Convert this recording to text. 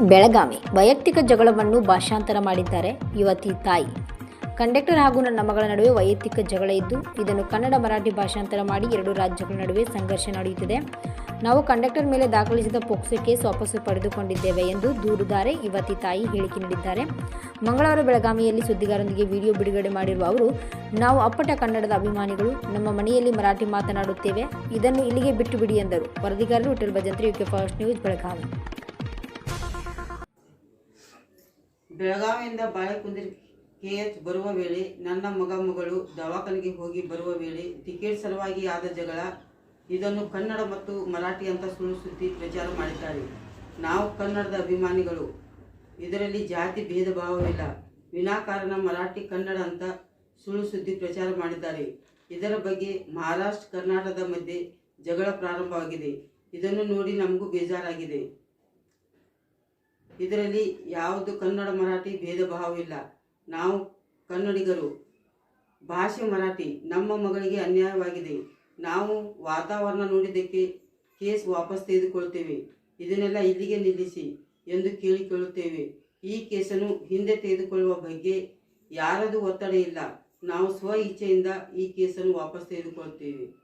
ಬೆಳಗಾವಿ. ವೈಯಕ್ತಿಕ ಜಗಳವನ್ನು ಭಾಷಾಂತರ ಮಾಡಿದ್ದಾರೆ ಯುವತಿ ತಾಯಿ. ಕಂಡಕ್ಟರ್ ಹಾಗೂ ನನ್ನ ಮಗಳ ನಡುವೆ ವೈಯಕ್ತಿಕ ಜಗಳ ಇದ್ದು, ಇದನ್ನು ಕನ್ನಡ, ಮರಾಠಿ ಭಾಷಾಂತರ ಮಾಡಿ ಎರಡು ರಾಜ್ಯಗಳ ನಡುವೆ ಸಂಘರ್ಷ ನಡೆಯುತ್ತಿದೆ. ನಾವು ಕಂಡಕ್ಟರ್ ಮೇಲೆ ದಾಖಲಿಸಿದ ಪೋಕ್ಸೋ ಕೇಸ್ ವಾಪಸ್ಸು ಪಡೆದುಕೊಂಡಿದ್ದೇವೆ ಎಂದು ದೂರುದಾರೆ ಯುವತಿ ತಾಯಿ ಹೇಳಿಕೆ ನೀಡಿದ್ದಾರೆ. ಮಂಗಳವಾರ ಬೆಳಗಾವಿಯಲ್ಲಿ ಸುದ್ದಿಗಾರರೊಂದಿಗೆ ವಿಡಿಯೋ ಬಿಡುಗಡೆ ಮಾಡಿರುವ ಅವರು, ನಾವು ಅಪ್ಪಟ ಕನ್ನಡದ ಅಭಿಮಾನಿಗಳು, ನಮ್ಮ ಮನೆಯಲ್ಲಿ ಮರಾಠಿ ಮಾತನಾಡುತ್ತೇವೆ, ಇದನ್ನು ಇಲ್ಲಿಗೆ ಬಿಟ್ಟು ಬಿಡಿ ಎಂದರು. ವರದಿಗಾರರು hotel Bhajantri UK first news Belagavi. ಬೆಳಗಾವಿಯಿಂದ Balekundri K H ಬರುವ ವೇಳೆ ನನ್ನ ಮಗ ಮಗಳು ದವಾಖಾನೆಗೆ ಹೋಗಿ ಬರುವ ವೇಳೆ ಟಿಕೆಟ್ ಸಲುವಾಗಿ ಆದ ಜಗಳ, ಇದನ್ನು ಕನ್ನಡ ಮತ್ತು ಮರಾಠಿ ಅಂತ ಸುಳ್ಳು ಸುದ್ದಿ ಪ್ರಚಾರ ಮಾಡಿದ್ದಾರೆ. ನಾವು ಕನ್ನಡದ ಅಭಿಮಾನಿಗಳು. ಇದರಲ್ಲಿ ಜಾತಿ ಭೇದ ಭಾವವಿಲ್ಲ. ವಿನಾಕಾರಣ ಮರಾಠಿ ಕನ್ನಡ ಅಂತ ಸುಳ್ಳು ಸುದ್ದಿ ಪ್ರಚಾರ ಮಾಡಿದ್ದಾರೆ. ಇದರ ಬಗ್ಗೆ ಮಹಾರಾಷ್ಟ್ರ, ಕರ್ನಾಟಕದ ಮಧ್ಯೆ ಜಗಳ ಪ್ರಾರಂಭವಾಗಿದೆ. ಇದನ್ನು ನೋಡಿ ನಮಗೂ ಬೇಜಾರಾಗಿದೆ. ಇದರಲ್ಲಿ ಯಾವುದು ಕನ್ನಡ ಮರಾಠಿ ಭೇದ ಭಾವವಿಲ್ಲ ನಾವು ಕನ್ನಡಿಗರು. ಭಾಷೆ ಮರಾಠಿ ನಮ್ಮ ಮಗಳಿಗೆ ಅನ್ಯಾಯವಾಗಿದೆ. ನಾವು ವಾತಾವರಣ ನೋಡಿದ್ದಕ್ಕೆ ಕೇಸ್ ವಾಪಸ್ ತೆಗೆದುಕೊಳ್ತೇವೆ. ಇದನ್ನೆಲ್ಲ ಇಲ್ಲಿಗೆ ನಿಲ್ಲಿಸಿ ಎಂದು ಕೇಳಿಕೊಳ್ಳುತ್ತೇವೆ ಈ ಕೇಸನ್ನು ಹಿಂದೆ ತೆಗೆದುಕೊಳ್ಳುವ ಬಗ್ಗೆ ಯಾರದು ಒತ್ತಡ ಇಲ್ಲ. ನಾವು ಸ್ವ ಇಚ್ಛೆಯಿಂದ ಈ ಕೇಸನ್ನು ವಾಪಸ್ ತೆಗೆದುಕೊಳ್ತೇವೆ.